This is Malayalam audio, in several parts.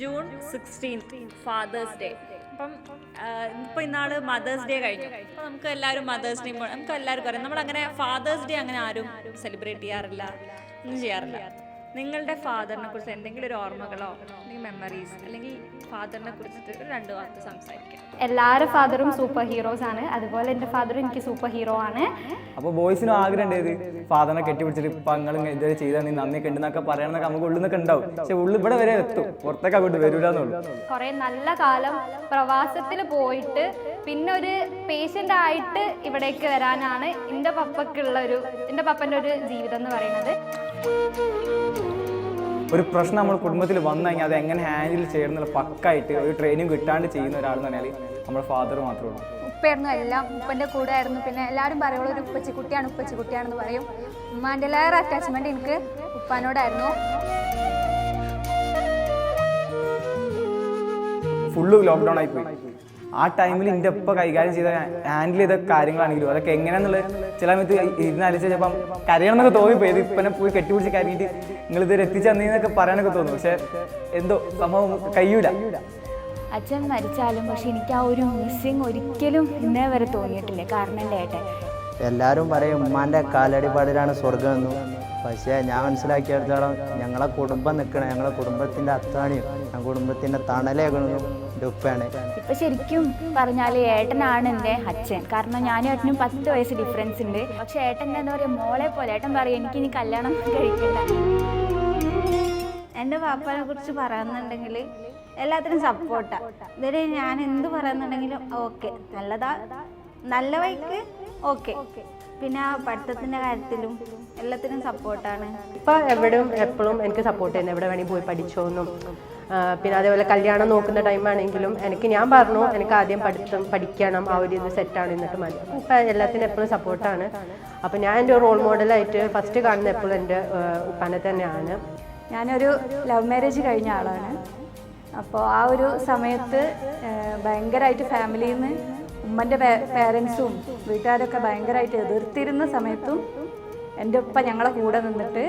ജൂൺ സിക്സ്റ്റീൻത്ത് ഫാദേഴ്സ് ഡേ അപ്പം ഇപ്പം ഇന്നാൾ മദേഴ്സ് ഡേ കഴിഞ്ഞു. അപ്പോൾ നമുക്ക് എല്ലാവരും മദേഴ്സ് ഡേ നമുക്ക് എല്ലാവർക്കും അറിയാം. നമ്മളങ്ങനെ ഫാദേഴ്സ് ഡേ അങ്ങനെ ആരും സെലിബ്രേറ്റ് ചെയ്യാറില്ല ഒന്നും ചെയ്യാറില്ല. നിങ്ങളുടെ ഫാദറിനെ കുറിച്ച് എന്തെങ്കിലും ഒരു ഓർമ്മകളോ അല്ലെങ്കിൽ മെമ്മറീസ് അല്ലെങ്കിൽ ഫാദറിനെ കുറിച്ചിട്ട് ഒരു രണ്ട് വാർത്ത സംസാരിക്കാം. എല്ലാവരും ഫാദറും സൂപ്പർ ഹീറോസ് ആണ്. അതുപോലെ എന്റെ ഫാദറും എനിക്ക് സൂപ്പർ ഹീറോ ആണ്. അപ്പോൾ ബോയ്സിനും ആഗ്രഹം ഫാദറിനെ കെട്ടിപ്പിടിച്ചിട്ട് ഇപ്പം നിങ്ങൾ ഇതുവരെ ചെയ്താൽ നീ നന്ദി ഉണ്ടെന്നൊക്കെ പറയണമെന്നൊക്കെ നമുക്ക് ഉള്ളിൽ നിന്നൊക്കെ ഉണ്ടാവും. പക്ഷെ ഉള്ളിൽ ഇവിടെ വരെ എത്തും. പുറത്തേക്ക് അങ്ങോട്ട് വരൂലെന്നുള്ളൂ. കുറേ നല്ല കാലം പ്രവാസത്തിൽ പോയിട്ട് പിന്നെ ഒരു പേഷ്യന്റ് ആയിട്ട് ഇവിടേക്ക് വരാനാണ് എന്റെ പപ്പക്കുള്ള ഒരു എന്റെ പപ്പന്റെ ഒരു ജീവിതം എന്ന് പറയുന്നത്. ഒരു പ്രശ്നം നമ്മൾ കുടുംബത്തിൽ വന്നു കഴിഞ്ഞാൽ അത് എങ്ങനെ ഹാൻഡിൽ ചെയ്യണം എന്നുള്ള പക്കായിട്ട് ഒരു ട്രെയിനിങ് കിട്ടാണ്ട് ചെയ്യുന്ന ഒരാൾ എന്ന് പറഞ്ഞാൽ നമ്മുടെ ഫാദർ മാത്രമേ ഉള്ളൂ. ഉപ്പയായിരുന്നു. എല്ലാം ഉപ്പന്റെ കൂടെ ആയിരുന്നു. പിന്നെ എല്ലാവരും പറയുള്ളൂ ഒരു ഉപ്പച്ചിക്കുട്ടിയാണ് ഉപ്പച്ചിക്കുട്ടിയാണെന്ന് പറയും. ഉമ്മാന്റെ എല്ലാവരും അറ്റാച്ച്മെന്റ് എനിക്ക് ഉപ്പാനോടായിരുന്നു. ഫുള്ള് ലോക്ക്ഡൗൺ ആയി പോയി. ആ ടൈമിൽ എന്റെ ഒപ്പ കൈകാര്യം ചെയ്ത ഹാൻഡിൽ ചെയ്ത കാര്യങ്ങളാണെങ്കിലും അതൊക്കെ എങ്ങനെയാന്നുള്ളത് ചില സമയത്ത് ഇരുന്ന് അലിച്ച് ചിലപ്പം കരയണം എന്നൊക്കെ തോന്നിപ്പോയി. ഇത് ഇപ്പനെ പോയി കെട്ടിപ്പിടിച്ച് കരഞ്ഞിട്ട് നിങ്ങൾ ഇതുവരെ എത്തിച്ചെന്നൊക്കെ പറയാനൊക്കെ തോന്നും. പക്ഷെ എന്തോ സംഭവം കഴിയൂല. അച്ഛൻ മരിച്ചാലും പക്ഷെ എനിക്ക് ആ ഒരു മിസ്സിങ് ഒരിക്കലും ഇന്നേ വരെ തോന്നിയിട്ടില്ല. കാരണം എന്റെ ഏട്ടൻ? എല്ലാവരും പറയും ഉമ്മാന്റെ കാലടിപാടിലാണ് സ്വർഗമെന്നും പക്ഷേ ഞാൻ മനസ്സിലാക്കിയെടുത്തോളം ഞങ്ങളെ കുടുംബം നിൽക്കണം ഞങ്ങളെ കുടുംബത്തിന്റെ അത്താണിയും ആ കുടുംബത്തിന്റെ തണലേകണമെന്നും എന്റെ ഉപ്പയാണ്. ഇപ്പം ശരിക്കും പറഞ്ഞാൽ ഏട്ടനാണ് എന്റെ അച്ഛൻ. കാരണം ഞാനും ഏട്ടനും പത്ത് വയസ്സ് ഡിഫറൻസ് ഉണ്ട്. പക്ഷെ ഏട്ടൻ എന്താ പറയുക മോളെ പോലെ. ഏട്ടൻ പറയും എനിക്ക് ഇനി കല്യാണം കഴിക്കണ്ട. എന്റെ പാപ്പനെ കുറിച്ച് പറയുന്നുണ്ടെങ്കിൽ എല്ലാത്തിനും സപ്പോർട്ടാണ് ഇതുവരെ ഞാൻ എന്ത് പറയുന്നുണ്ടെങ്കിലും ഓക്കെ നല്ലതാ. നല്ല വഴിക്ക് ഓക്കെ പിന്നെ ആ പഠിത്തത്തിന്റെ കാര്യത്തിലും എല്ലാത്തിനും സപ്പോർട്ടാണ്. ഇപ്പം എവിടെയും എപ്പോഴും എനിക്ക് സപ്പോർട്ട് ചെയ്യുന്നു. എവിടെ വേണമെങ്കിൽ പോയി പഠിച്ചോന്നും. പിന്നെ അതേപോലെ കല്യാണം നോക്കുന്ന ടൈമാണെങ്കിലും എനിക്ക് ഞാൻ പറഞ്ഞു എനിക്ക് ആദ്യം പഠിത്തം പഠിക്കണം ആ ഒരു ഇത് സെറ്റാണ് എന്നിട്ട് മതി. ഇപ്പൊ എല്ലാത്തിനും എപ്പോഴും സപ്പോർട്ടാണ് അപ്പം ഞാൻ എന്റെ റോൾ മോഡലായിട്ട് ഫസ്റ്റ് കാണുന്ന എപ്പോഴും എന്റെ ഉപ്പാനെ തന്നെയാണ്. ഞാനൊരു ലവ് മാരേജ് കഴിഞ്ഞ ആളാണ്. അപ്പോൾ ആ ഒരു സമയത്ത് ഭയങ്കരമായിട്ട് ഫാമിലിയിൽ നിന്ന് ഉമ്മന്റെ പേരൻസും വീട്ടുകാരൊക്കെ ഭയങ്കരമായിട്ട് എതിർത്തിരുന്ന സമയത്തും എന്റെ ഉപ്പ ഞങ്ങളെ കൂടെ നിന്നിട്ട്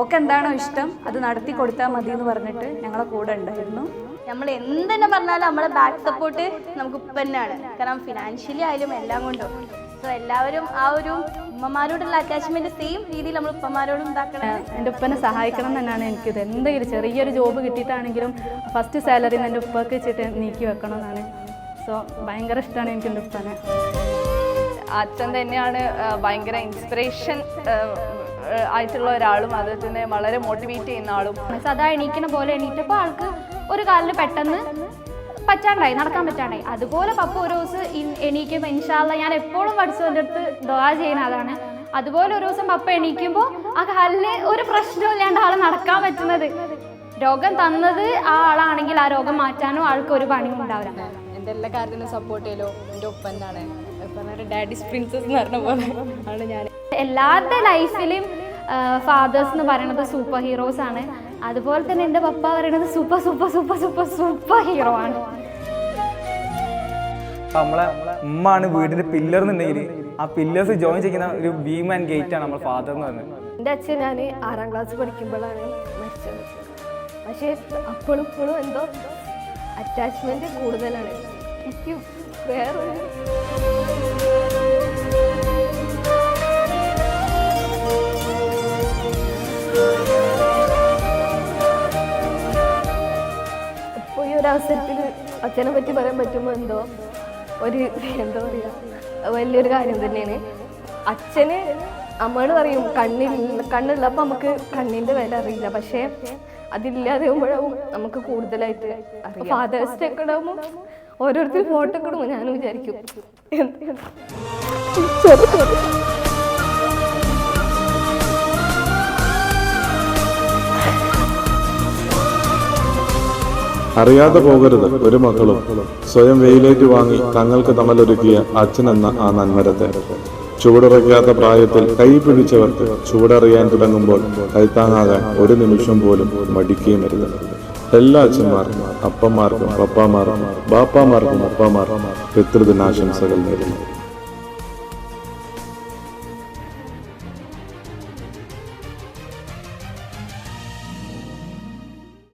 ഓക്കെ എന്താണോ ഇഷ്ടം അത് നടത്തി കൊടുത്താൽ മതി എന്ന് പറഞ്ഞിട്ട് ഞങ്ങളെ കൂടെ ഉണ്ടായിരുന്നു. നമ്മൾ എന്ത് തന്നെ പറഞ്ഞാലും നമ്മളെ ബാക്ക് സപ്പോർട്ട് നമുക്ക് ഉപ്പ തന്നെയാണ്. കാരണം ഫിനാൻഷ്യലി ആയാലും എല്ലാം കൊണ്ടും. സോ എല്ലാവരും ആ ഒരു ഉമ്മമാരോടുള്ള അറ്റാച്ച്മെന്റ് സെയിം രീതിയിൽ നമ്മൾ ഉപ്പമാരോടും ഉണ്ടാക്കണം എന്റെ ഉപ്പനെ സഹായിക്കണം തന്നെയാണ് എനിക്കിത്. എന്തെങ്കിലും ചെറിയൊരു ജോബ് കിട്ടിയിട്ടാണെങ്കിലും ഫസ്റ്റ് സാലറി എന്റെ ഉപ്പക്ക് വെച്ചിട്ട് നീക്കി വെക്കണം എന്നാണ് സോ ഭയങ്കര ഇഷ്ടമാണ് എനിക്ക് എന്റെ ഉപ്പാനെ. അച്ഛൻ തന്നെയാണ് ഭയങ്കര ഇൻസ്പിറേഷൻ ആയിട്ടുള്ള ഒരാളും അത് തന്നെ വളരെ മോട്ടിവേറ്റ് ചെയ്യുന്ന ആളും. സദാ എണീക്കണ പോലെ എണീറ്റപ്പോൾ ആൾക്ക് ഒരു കാലിൽ പെട്ടെന്ന് പറ്റാണ്ടായി നടക്കാൻ പറ്റാണ്ടായി. അതുപോലെ പപ്പ ഒരു ദിവസം എണീക്കുമ്പോൾ ഇൻഷാല്ല ഞാൻ എപ്പോഴും പഠിച്ചു അടുത്ത് ദോഹ ചെയ്യുന്ന അതാണ് അതുപോലെ ഒരു ദിവസം പപ്പ എണീക്കുമ്പോൾ ആ കാലിന് ഒരു പ്രശ്നവും ഇല്ലാണ്ട് ആൾ നടക്കാൻ പറ്റുന്നത്. രോഗം തന്നത് ആ ആളാണെങ്കിൽ ആ രോഗം മാറ്റാനും ആൾക്ക് ഒരു പണിയും ഉണ്ടാവില്ല എന്റെ എല്ലാ കാര്യത്തിനും സപ്പോർട്ട് ചെയ്യലോ? എന്റെ ഒപ്പം എന്നാണ് ഡാഡി ഡാഡീസ് പ്രിൻസസ് എന്ന് പറഞ്ഞ പോലെ. ആണ് ഞാൻ എല്ലാവരുടെ ലൈഫിലും ഫാദേഴ്സ് എന്ന് പറയുന്നത് സൂപ്പർ ഹീറോസ് ആണ്. അതുപോലെ തന്നെ എന്റെ പപ്പ പറയുന്നത് super super super super super hero ആണ്. നമ്മളെ ഉമ്മാണ് വീടിന്റെ പില്ലർ എന്നുണ്ടെങ്കിൽ ആ പില്ലേഴ്സ് ജോയിൻ ചെയ്യുന്ന ഒരു ബീം ആൻഡ് ഗേറ്റ് ആണ് നമ്മുടെ ഫാദർ എന്ന് പറഞ്ഞത് എന്റെ അച്ഛൻ ഞാൻ ആറാം ക്ലാസ് പഠിക്കുമ്പോഴാണ് മരിച്ചത്. പക്ഷേ അപ്പോഴും ഇപ്പോഴും എന്തോ അറ്റാച്ച്മെന്റ് കൂടുതലാണ്. എനിക്ക് വേറെ ഇപ്പോൾ ഈ ഒരു അവസരത്തിൽ അച്ഛനെ പറ്റി പറയാൻ പറ്റുമ്പോൾ എന്തോ ഒരു എന്താ പറയുക വലിയൊരു കാര്യം തന്നെയാണ്. അച്ഛന് അമ്മയോട് പറയും കണ്ണിൽ കണ്ണുള്ളപ്പോൾ നമുക്ക് കണ്ണിന്റെ വില അറിയില്ല. പക്ഷേ അതില്ലാതെ ആകുമ്പോഴാവും നമുക്ക് കൂടുതലായിട്ട് അറിയാം. ഫാദേഴ്സ് ഡേ ഒക്കെ ഉണ്ടാകുമ്പോൾ ഓരോരുത്തർ ഫോട്ടോ കൊടുക്കും ഞാൻ വിചാരിക്കും അറിയാതെ പോകരുത് ഒരു മക്കളും സ്വയം വെയിലേറ്റ് വാങ്ങി തങ്ങൾക്ക് തമലൊരുക്കിയ അച്ഛനെന്ന ആ നന്മരത്തെ. ചുവടുറയ്ക്കാത്ത പ്രായത്തിൽ കൈ പിടിച്ചവർക്ക് ചുവടറിയാൻ തുടങ്ങുമ്പോൾ കൈത്താങ്ങാകാൻ ഒരു നിമിഷം പോലും മടിക്കുകയും അരുത്. എല്ലാ അച്ഛന്മാർക്കും അപ്പന്മാർക്കും പപ്പാമാർക്കും ബാപ്പാമാർക്കും അപ്പമാർക്കും പിതൃദിനാശംസകൾ നേരുന്നു